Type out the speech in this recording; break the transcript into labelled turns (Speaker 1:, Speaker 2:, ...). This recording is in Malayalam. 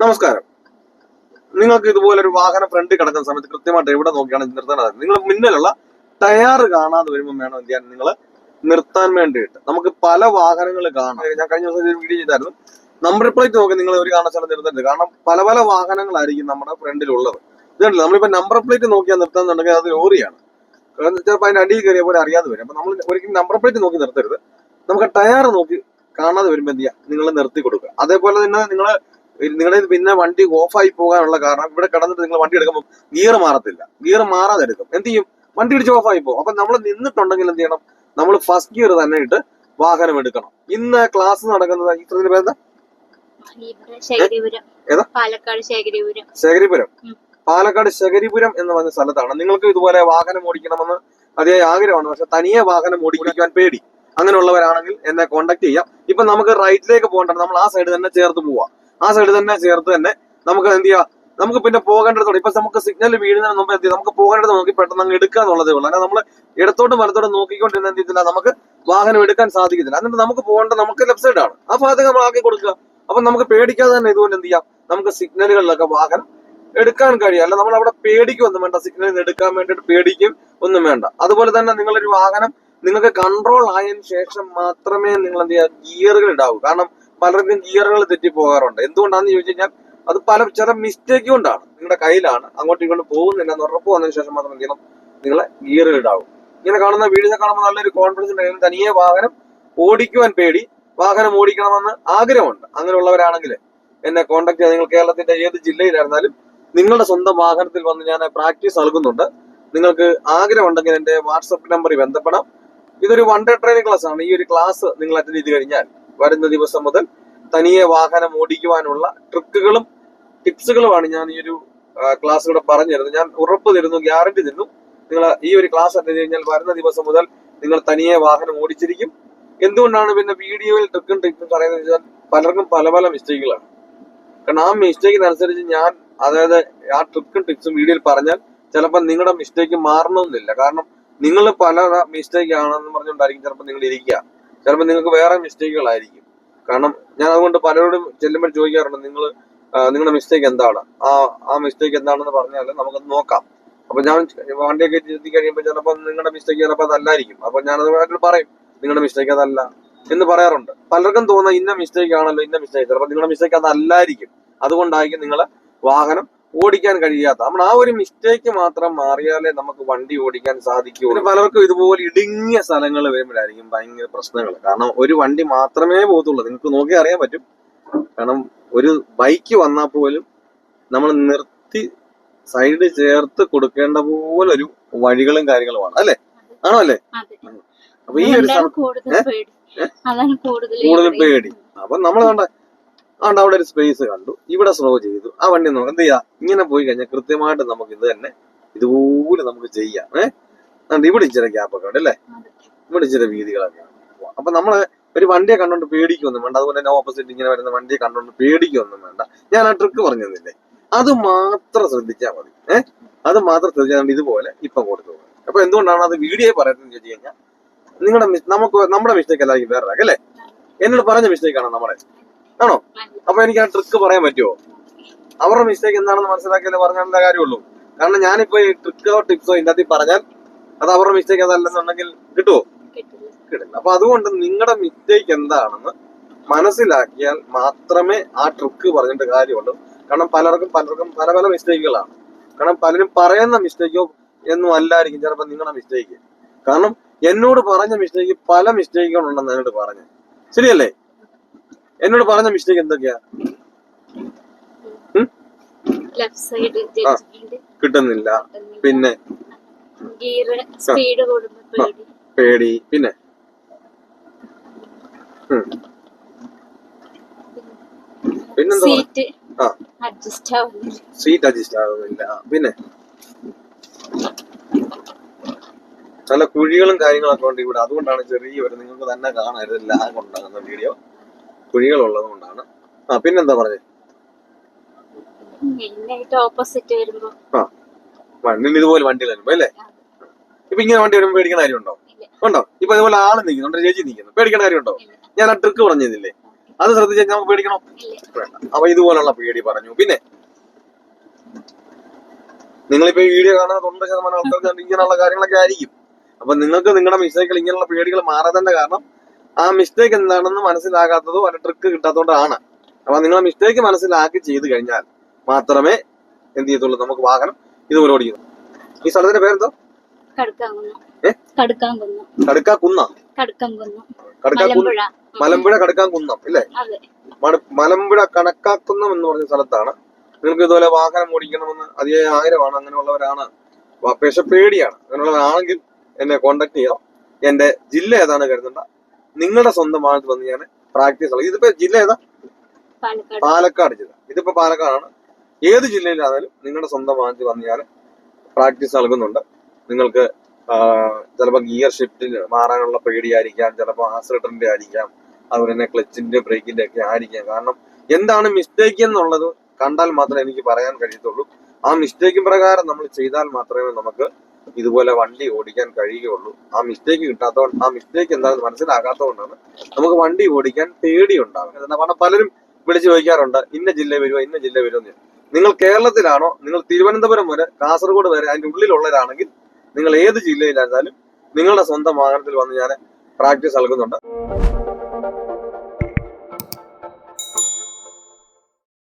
Speaker 1: നമസ്കാരം. നിങ്ങൾക്ക് ഇതുപോലെ ഒരു വാഹനം ഫ്രണ്ട് കിടക്കുന്ന സമയത്ത് കൃത്യമായിട്ട് എവിടെ നോക്കിയാണ് നിർത്തേണ്ടത് നിങ്ങൾ മുന്നിലുള്ള ടയർ കാണാതെ വരുമ്പോൾ വേണം എന്ത് ചെയ്യാൻ? നിങ്ങൾ നിർത്താൻ വേണ്ടിയിട്ട്. നമുക്ക് പല വാഹനങ്ങൾ കാണാം. ഞാൻ കഴിഞ്ഞ ദിവസം ഒരു വീഡിയോ ചെയ്തായിരുന്നു. നമ്പർ പ്ലേറ്റ് നോക്കി നിങ്ങൾ ഒരു കാണാൻ സ്ഥലം നിർത്തരുത്. കാരണം പല പല വാഹനങ്ങളായിരിക്കും നമ്മുടെ ഫ്രണ്ടിലുള്ളത്. ഇതുണ്ട് നമ്മളിപ്പോ നമ്പർ പ്ലേറ്റ് നോക്കിയാൽ നിർത്താന്നുണ്ടെങ്കിൽ അത് ലോറിയാണ്. ചിലപ്പോൾ അതിന്റെ അടിയിൽ കയറിയ പോലെ അറിയാതെ വരും. അപ്പൊ നമ്മൾ ഒരിക്കലും നമ്പർ പ്ലേറ്റ് നോക്കി നിർത്തരുത്. നമുക്ക് ടയർ നോക്കി കാണാതെ വരുമ്പോൾ എന്ത് ചെയ്യുക നിങ്ങൾ നിർത്തി കൊടുക്കുക. അതേപോലെ തന്നെ നിങ്ങൾ നിങ്ങളുടെ പിന്നെ വണ്ടി ഓഫായി പോകാനുള്ള കാരണം ഇവിടെ കിടന്നിട്ട് നിങ്ങൾ വണ്ടി എടുക്കുമ്പോൾ ഗിയർ മാറത്തില്ല. ഗിയർ മാറാതെ എടുക്കും എന്ത് ചെയ്യും? വണ്ടി ഇടിച്ച് ഓഫായി പോകും. അപ്പൊ നമ്മൾ നിന്നിട്ടുണ്ടെങ്കിൽ എന്ത് ചെയ്യണം? നമ്മൾ ഫസ്റ്റ് ഗിയർ തന്നെ ഇട്ട് വാഹനം എടുക്കണം. ഇന്ന് ക്ലാസ് നടക്കുന്നത് ഇത്രയും പേരെന്താ?
Speaker 2: ശേഖരിപുരം.
Speaker 1: ഏതാ?
Speaker 2: പാലക്കാട് ശേഖരിപുരം.
Speaker 1: ശകരിപുരം പാലക്കാട് ശകരിപുരം എന്ന് പറഞ്ഞ സ്ഥലത്താണ്. നിങ്ങൾക്ക് ഇതുപോലെ വാഹനം ഓടിക്കണമെന്ന് അതിയായ ആഗ്രഹമാണ്. പക്ഷെ തനിയെ വാഹനം ഓടിക്കാൻ പേടി. അങ്ങനെയുള്ളവരാണെങ്കിൽ എന്നെ കോണ്ടാക്ട് ചെയ്യാം. ഇപ്പൊ നമുക്ക് റൈറ്റിലേക്ക് പോകണ്ട നമ്മൾ ആ സൈഡ് തന്നെ ചേർത്ത് പോവാം. ആ സൈഡ് തന്നെ ചേർത്ത് തന്നെ നമുക്ക് എന്ത് ചെയ്യാം? നമുക്ക് പിന്നെ പോകേണ്ടതോടെ ഇപ്പൊ നമുക്ക് സിഗ്നൽ വീഴുന്നതിന് മുമ്പ് എന്ത് നമുക്ക് പോകേണ്ടത് നോക്കി പെട്ടെന്ന് അങ്ങ് എടുക്കുക എന്നുള്ളതേ ഉള്ളൂ. അല്ലെങ്കിൽ നമ്മൾ ഇടത്തോട്ടും വലത്തോട്ടും നോക്കിക്കൊണ്ടിരുന്ന എന്ത് ചെയ്തില്ല നമുക്ക് വാഹനം എടുക്കാൻ സാധിക്കത്തില്ല എന്നിട്ട് നമുക്ക് പോകേണ്ട നമുക്ക് ലെഫ്റ്റ് സൈഡ് ആണ്. ആ ഭാഗത്തേക്ക് നമ്മൾ ആക്കി കൊടുക്കുക. അപ്പൊ നമുക്ക് പേടിക്കാതെ തന്നെ ഇതുകൊണ്ട് എന്ത് ചെയ്യാം? നമുക്ക് സിഗ്നലുകളിലൊക്കെ വാഹനം എടുക്കാൻ കഴിയും. അല്ല നമ്മൾ അവിടെ പേടിക്കൊന്നും വേണ്ട. സിഗ്നൽ എടുക്കാൻ വേണ്ടിയിട്ട് പേടിക്കും ഒന്നും വേണ്ട. അതുപോലെ തന്നെ നിങ്ങളൊരു വാഹനം നിങ്ങൾക്ക് കൺട്രോൾ ആയതിനു ശേഷം മാത്രമേ നിങ്ങൾ എന്ത് ചെയ്യുക ഗിയറുകൾ ഉണ്ടാവൂ. കാരണം പലർക്കും ഗിയറുകൾ തെറ്റി പോകാറുണ്ട്. എന്തുകൊണ്ടാണെന്ന് ചോദിച്ചു കഴിഞ്ഞാൽ അത് പല ചില മിസ്റ്റേക്ക് കൊണ്ടാണ്. നിങ്ങളുടെ കയ്യിലാണ്. അങ്ങോട്ടും ഇങ്ങോട്ടും പോകുന്നില്ല എന്ന് ഉറപ്പ് വന്നതിന് ശേഷം മാത്രം എന്ത് ചെയ്യണം? നിങ്ങളെ ഗിയർ ഇടാവും. ഇങ്ങനെ കാണുന്ന വീഡിയോ കാണുമ്പോൾ നല്ലൊരു കോൺഫിഡൻസ് ഉണ്ടെങ്കിലും തനിയെ വാഹനം ഓടിക്കുവാൻ പേടി. വാഹനം ഓടിക്കണമെന്ന് ആഗ്രഹമുണ്ട്. അങ്ങനെയുള്ളവരാണെങ്കിൽ എന്നെ കോൺടാക്ട് ചെയ്യാൻ നിങ്ങൾ കേരളത്തിന്റെ ഏത് ജില്ലയിലായിരുന്നാലും നിങ്ങളുടെ സ്വന്തം വാഹനത്തിൽ വന്ന് ഞാൻ പ്രാക്ടീസ് നൽകുന്നുണ്ട്. നിങ്ങൾക്ക് ആഗ്രഹമുണ്ടെങ്കിൽ എന്റെ വാട്സപ്പ് നമ്പറിൽ ബന്ധപ്പെടാം. ഇതൊരു വൺ ഡേ ട്രെയിനിങ് ക്ലാസ് ആണ്. ഈ ഒരു ക്ലാസ് നിങ്ങൾ അറ്റൻഡ് ചെയ്ത് കഴിഞ്ഞാൽ വരുന്ന ദിവസം മുതൽ തനിയെ വാഹനം ഓടിക്കുവാനുള്ള ട്രിക്കുകളും ടിപ്സുകളുമാണ് ഞാൻ ഈ ഒരു ക്ലാസ്സിലൂടെ പറഞ്ഞു തരുന്നത് ഞാൻ ഉറപ്പ് തരുന്നു ഗ്യാരണ്ടി തരുന്നു. നിങ്ങൾ ഈ ഒരു ക്ലാസ് അറ്റൻഡ് കഴിഞ്ഞാൽ വരുന്ന ദിവസം മുതൽ നിങ്ങൾ തനിയെ വാഹനം ഓടിച്ചിരിക്കും. എന്തുകൊണ്ടാണ് പിന്നെ വീഡിയോയിൽ ട്രിക്കും ടിപ്സും പറയുന്നത് വെച്ചാൽ പലർക്കും പല പല മിസ്റ്റേക്കുകളാണ് കാരണം ആ മിസ്റ്റേക്കിനനുസരിച്ച് ഞാൻ അതായത് ആ ട്രിക്കും ടിപ്സും വീഡിയോയിൽ പറഞ്ഞാൽ ചിലപ്പോൾ നിങ്ങളുടെ മിസ്റ്റേക്ക് മാറണമെന്നില്ല. കാരണം നിങ്ങൾ പല മിസ്റ്റേക്ക് ആണെന്ന് പറഞ്ഞുകൊണ്ടായിരിക്കും ചിലപ്പോൾ നിങ്ങൾ ഇരിക്കുക. ചിലപ്പോൾ നിങ്ങൾക്ക് വേറെ മിസ്റ്റേക്കുകളായിരിക്കും. കാരണം ഞാൻ അതുകൊണ്ട് പലരോടും ചെല്ലുമ്പോൾ ചോദിക്കാറുണ്ട് നിങ്ങൾ നിങ്ങളുടെ മിസ്റ്റേക്ക് എന്താണ്? ആ ആ മിസ്റ്റേക്ക് എന്താണെന്ന് പറഞ്ഞാൽ നമുക്കത് നോക്കാം. അപ്പൊ ഞാൻ വണ്ടിയൊക്കെ ചെത്തി കഴിയുമ്പോൾ ചിലപ്പോൾ നിങ്ങളുടെ മിസ്റ്റേക്ക് ചിലപ്പോൾ അതല്ലായിരിക്കും. അപ്പൊ ഞാനത് അത് പറയും നിങ്ങളുടെ മിസ്റ്റേക്ക് അതല്ല എന്ന് പറയാറുണ്ട്. പലർക്കും തോന്നുന്ന ഇന്ന മിസ്റ്റേക്ക് ആണല്ലോ ഇന്ന മിസ്റ്റേക്ക്. ചിലപ്പോൾ നിങ്ങളുടെ മിസ്റ്റേക്ക് അതല്ലായിരിക്കും. അതുകൊണ്ടായിരിക്കും നിങ്ങളെ വാഹനം ഓടിക്കാൻ കഴിയാത്ത. നമ്മൾ ആ ഒരു മിസ്റ്റേക്ക് മാത്രം മാറിയാലേ നമുക്ക് വണ്ടി ഓടിക്കാൻ സാധിക്കൂ പിന്നെ പലർക്കും ഇതുപോലെ ഇടുങ്ങിയ സ്ഥലങ്ങൾ വരുമ്പോഴായിരിക്കും ഭയങ്കര പ്രശ്നങ്ങൾ. കാരണം ഒരു വണ്ടി മാത്രമേ പോകത്തുള്ളൂ. നിങ്ങൾക്ക് നോക്കി അറിയാൻ പറ്റും. കാരണം ഒരു ബൈക്ക് വന്നാൽ പോലും നമ്മൾ നിർത്തി സൈഡ് ചേർത്ത് കൊടുക്കേണ്ട പോലെ ഒരു വഴികളും കാര്യങ്ങളുമാണ്. അല്ലേ? ആണോ അല്ലേ? അപ്പൊ ഈ ഒരു കൂടുതലും
Speaker 2: കൂടുതൽ. പേടി.
Speaker 1: അപ്പൊ നമ്മൾ കണ്ട ആണ്ട് അവിടെ ഒരു സ്പേസ് കണ്ടു. ഇവിടെ സ്ലോ ചെയ്തു. ആ വണ്ടി നോക്കാം എന്ത് ചെയ്യാ? ഇങ്ങനെ പോയി കഴിഞ്ഞാൽ കൃത്യമായിട്ട് നമുക്ക് ഇത് തന്നെ ഇതുപോലെ നമുക്ക് ചെയ്യാം. ഏഹ് അതുകൊണ്ട് ഇവിടെ ഇച്ചിരി ഗ്യാപ്പൊക്കെ ഉണ്ട് അല്ലേ? ഇവിടെ ഇച്ചിരി വീതികളൊക്കെ. അപ്പൊ നമ്മൾ ഒരു വണ്ടിയെ കണ്ടോണ്ട് പേടിക്കൊന്നും വേണ്ട. അതുപോലെ തന്നെ ഓപ്പോസിറ്റ് ഇങ്ങനെ വരുന്ന വണ്ടിയെ കണ്ടോണ്ട് പേടിക്കൊന്നും വേണ്ട. ഞാൻ ആ ട്രിക്ക് പറഞ്ഞു അത് മാത്രം ശ്രദ്ധിച്ചാൽ മതി. ഏഹ് അത് മാത്രം ശ്രദ്ധിച്ചാൽ ഇതുപോലെ ഇപ്പൊ കൊടുത്തു അപ്പൊ എന്തുകൊണ്ടാണ് അത് വീഡിയോ പറയുന്നത് ചോദിച്ചു കഴിഞ്ഞാൽ നിങ്ങളുടെ നമുക്ക് നമ്മുടെ മിസ്റ്റേക്ക് അല്ലായിരിക്കും വേറെ അല്ലേ? എന്നോട് പറഞ്ഞ മിസ്റ്റേക്ക് ആണോ നമ്മുടെ ആണോ. അപ്പൊ എനിക്ക് ആ ട്രിക്ക് പറയാൻ പറ്റുമോ അവരുടെ മിസ്റ്റേക്ക് എന്താണെന്ന് മനസ്സിലാക്കിയാലേ പറഞ്ഞാലേ കാര്യമുള്ളൂ. കാരണം ഞാനിപ്പോ ഈ ട്രിക്കോ ടിപ്സോ ഇതിനകത്ത് പറഞ്ഞാൽ അത് അവരുടെ മിസ്റ്റേക്ക് അതല്ലെന്നുണ്ടെങ്കിൽ കിട്ടുമോ
Speaker 2: കിട്ടില്ല.
Speaker 1: അപ്പൊ അതുകൊണ്ട് നിങ്ങളുടെ മിസ്റ്റേക്ക് എന്താണെന്ന് മനസ്സിലാക്കിയാൽ മാത്രമേ ആ ട്രിക്ക് പറഞ്ഞിട്ട് കാര്യമുള്ളൂ. കാരണം പലർക്കും പലർക്കും പല പല മിസ്റ്റേക്കുകളാണ് കാരണം പലരും പറയുന്ന മിസ്റ്റേക്കോ എന്നും അല്ലായിരിക്കും ചിലപ്പോൾ നിങ്ങളുടെ മിസ്റ്റേക്ക് കാരണം എന്നോട് പറഞ്ഞ മിസ്റ്റേക്ക് പല മിസ്റ്റേക്കുകളുണ്ടെന്ന് എന്നോട് പറഞ്ഞു ശരിയല്ലേ? എന്നോട് പറഞ്ഞ മിസ്റ്റേക്ക് എന്തൊക്കെയാ? കിട്ടുന്നില്ല. പിന്നെ?
Speaker 2: പേടി.
Speaker 1: പിന്നെ? പിന്നെന്താ
Speaker 2: സീറ്റ് അഡ്ജസ്റ്റ് ആവുന്നില്ല.
Speaker 1: പിന്നെ? നല്ല കുഴികളും കാര്യങ്ങളൊക്കെ ഉണ്ട് ഇവിടെ. അതുകൊണ്ടാണ് ചെറിയ ഒരു നിങ്ങൾക്ക് തന്നെ കാണരുത്. ലാഗ് ഉണ്ടാകുന്ന വീഡിയോ കുഴികൾ ഉള്ളത് കൊണ്ടാണ് ആ പിന്നെന്താ പറഞ്ഞേ?
Speaker 2: മണ്ണിന് ഓപ്പോസിറ്റ് വരുമ്പോ
Speaker 1: ആ വണ്ടിന് ഇതുപോലെ വണ്ടി വരുമ്പോ അല്ലേ? ഇപ്പൊ ഇങ്ങനെ വണ്ടി വരുമ്പോ പേടിക്കണ കാര്യമുണ്ടോ?
Speaker 2: ഉണ്ടോ
Speaker 1: ഉണ്ടോ? ഇപ്പൊ ഇതുപോലെ ആൾ നിൽക്കുന്നുണ്ട് ചേച്ചി നിൽക്കുന്നു. പേടിക്കണ കാര്യമുണ്ടോ?
Speaker 2: ഉണ്ടോ
Speaker 1: ഞാൻ ആ ട്രിക്ക് പറഞ്ഞതില്ലേ അത് ശ്രദ്ധിച്ചാൽ നമുക്ക് പേടിക്കണോ? അപ്പൊ ഇതുപോലുള്ള പേടി പറഞ്ഞു. പിന്നെ നിങ്ങളിപ്പോ ഈ വീഡിയോ കാണുന്ന തൊണ്ണൂറ് ശതമാനം ആൾക്കാർക്ക് ഇങ്ങനെയുള്ള കാര്യങ്ങളൊക്കെ ആയിരിക്കും. അപ്പൊ നിങ്ങൾക്ക് നിങ്ങളുടെ മിസ്റ്റേക്കുകൾ ഇങ്ങനെയുള്ള പേടികൾ മാറാത്തതിന്റെ കാരണം ആ മിസ്റ്റേക്ക് എന്താണെന്ന് മനസ്സിലാകാത്തതോ അല്ല ട്രിക്ക് കിട്ടാത്തതുകൊണ്ടാണ് അപ്പൊ നിങ്ങൾ മിസ്റ്റേക്ക് മനസ്സിലാക്കി ചെയ്ത് കഴിഞ്ഞാൽ മാത്രമേ എന്ത് ചെയ്യത്തുള്ളൂ? നമുക്ക് വാഹനം ഇതുപോലെ ഓടിക്കുന്നു. ഈ സ്ഥലത്തിന്റെ പേരെന്തോ?
Speaker 2: മലമ്പുഴ.
Speaker 1: മലമ്പുഴ കടുക്കാൻ കുന്നം ഇല്ലേ മലമ്പുഴ കണക്കാക്കുന്നം എന്ന് പറഞ്ഞ സ്ഥലത്താണ്. നിങ്ങൾക്ക് ഇതുപോലെ വാഹനം ഓടിക്കണമെന്ന് അതിയായ ആഗ്രഹമാണ്. അങ്ങനെയുള്ളവരാണ്. പക്ഷെ പേടിയാണ്. അങ്ങനെയുള്ളവരാണെങ്കിൽ എന്നെ കോണ്ടാക്ട് ചെയ്യാം എന്റെ ജില്ല ഏതാണ് കരുതണ്ട. നിങ്ങളുടെ സ്വന്തം വാഹനത്തിൽ വന്ന് ഞാൻ പ്രാക്ടീസ് ഉള്ളത് ഇതിപ്പോ ജില്ല ഏതാ?
Speaker 2: പാലക്കാട്.
Speaker 1: ജില്ല. ഇതിപ്പോ പാലക്കാടാണ്. ഏത് ജില്ലയിലാണെങ്കിലും നിങ്ങളുടെ സ്വന്തം വാഹനത്തിൽ വന്ന് ഞാൻ പ്രാക്ടീസ് നൽകുന്നുണ്ട്. നിങ്ങൾക്ക് ചിലപ്പോൾ ഗിയർ ഷിഫ്റ്റിൽ മാറാനുള്ള പേടിയായിരിക്കാം. ചിലപ്പോൾ ആക്സിലേറ്ററിന്റെ ആയിരിക്കാം. അതുപോലെ തന്നെ ക്ലച്ചിന്റെ ബ്രേക്കിന്റെ ഒക്കെ ആയിരിക്കാം. കാരണം എന്താണ് മിസ്റ്റേക്ക് എന്നുള്ളത് കണ്ടാൽ മാത്രമേ എനിക്ക് പറയാൻ കഴിയത്തുള്ളൂ. ആ മിസ്റ്റേക്ക് പ്രകാരം നമ്മൾ ചെയ്താൽ മാത്രമേ നമുക്ക് ഇതുപോലെ വണ്ടി ഓടിക്കാൻ കഴിയുകയുള്ളൂ. ആ മിസ്റ്റേക്ക് കിട്ടാത്തതുകൊണ്ട് ആ മിസ്റ്റേക്ക് എന്താണെന്ന് മനസ്സിലാകാത്തതുകൊണ്ടാണ് നമുക്ക് വണ്ടി ഓടിക്കാൻ പേടി ഉണ്ടാകുന്നത് പറഞ്ഞാൽ പലരും വിളിച്ചു ചോദിക്കാറുണ്ട് ഇന്ന ജില്ല വരുമോ ഇന്ന ജില്ല വരുമോ എന്ന്. നിങ്ങൾ കേരളത്തിലാണോ നിങ്ങൾ തിരുവനന്തപുരം വരെ കാസർഗോഡ് വരെ അതിന്റെ ഉള്ളിലുള്ളവരാണെങ്കിൽ നിങ്ങൾ ഏത് ജില്ലയിലായിരുന്നാലും നിങ്ങളുടെ സ്വന്തം വാഹനത്തിൽ വന്ന് ഞാൻ പ്രാക്ടീസ് നൽകുന്നുണ്ട്.